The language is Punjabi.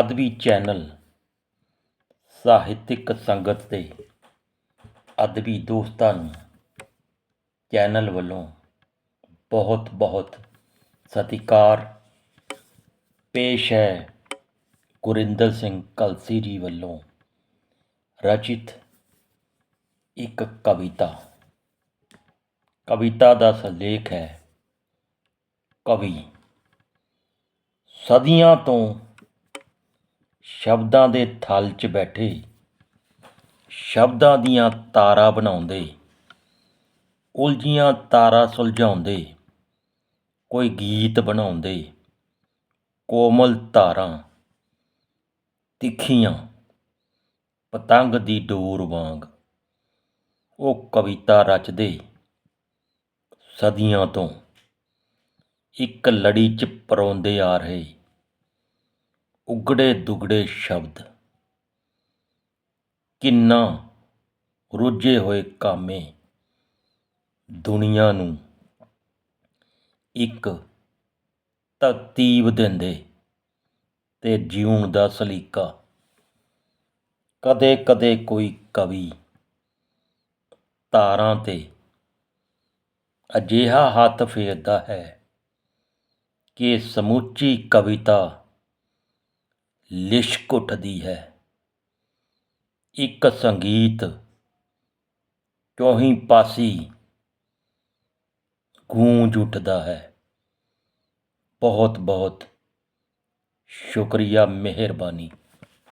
ਅਦਬੀ ਚੈਨਲ ਸਾਹਿਤਿਕ ਸੰਗਤ ਦੇ ਅਦਬੀ ਦੋਸਤਾਂ ਨੂੰ ਚੈਨਲ ਵੱਲੋਂ ਬਹੁਤ ਬਹੁਤ ਸਤਿਕਾਰ। ਪੇਸ਼ ਹੈ ਗੁਰਿੰਦਰ ਸਿੰਘ ਕਲਸੀ ਜੀ ਵੱਲੋਂ ਰਚਿਤ ਇੱਕ ਕਵਿਤਾ। ਕਵਿਤਾ ਦਾ ਸਿਰਲੇਖ ਹੈ ਕਵੀ। ਸਦੀਆਂ ਤੋਂ ਸ਼ਬਦਾਂ ਦੇ ਥਲ 'ਚ ਬੈਠੇ। ਸ਼ਬਦਾਂ ਦੀਆਂ ਤਾਰਾਂ ਬਣਾਉਂਦੇ। ਉਲਝੀਆਂ ਤਾਰਾਂ ਸੁਲਝਾਉਂਦੇ। ਕੋਈ ਗੀਤ ਬਣਾਉਂਦੇ। ਕੋਮਲ ਤਾਰਾਂ। ਤਿੱਖੀਆਂ। ਪਤੰਗ ਦੀ ਡੋਰ ਵਾਂਗ। ਉਹ ਕਵਿਤਾ ਰਚਦੇ। ਸਦੀਆਂ ਤੋਂ। ਇੱਕ ਲੜੀ 'ਚ ਪਰੋਂਦੇ ਆ ਰਹੇ। ਉਗੜੇ ਦੁਗੜੇ ਸ਼ਬਦ। ਕਿੰਨਾ ਰੁੱਝੇ ਹੋਏ ਕਾਮੇ ਦੁਨੀਆ ਨੂੰ ਇੱਕ ਤਰਤੀਬ ਦਿੰਦੇ ਤੇ ਜਿਉਣ ਦਾ ਸਲੀਕਾ। ਕਦੇ ਕਦੇ ਕੋਈ ਕਵੀ ਤਾਰਾਂ ਤੇ ਅਜਿਹਾ ਹੱਥ ਫੇਰਦਾ ਹੈ ਕਿ ਸਮੁੱਚੀ ਕਵਿਤਾ ਲਿਸ਼ਕ ਉੱਠਦੀ ਹੈ। ਇੱਕ ਸੰਗੀਤ ਚੌਹੀਂ ਪਾਸੀ ਗੂੰਜ ਉੱਠਦਾ ਹੈ। ਬਹੁਤ ਬਹੁਤ ਸ਼ੁਕਰੀਆ ਮਿਹਰਬਾਨੀ।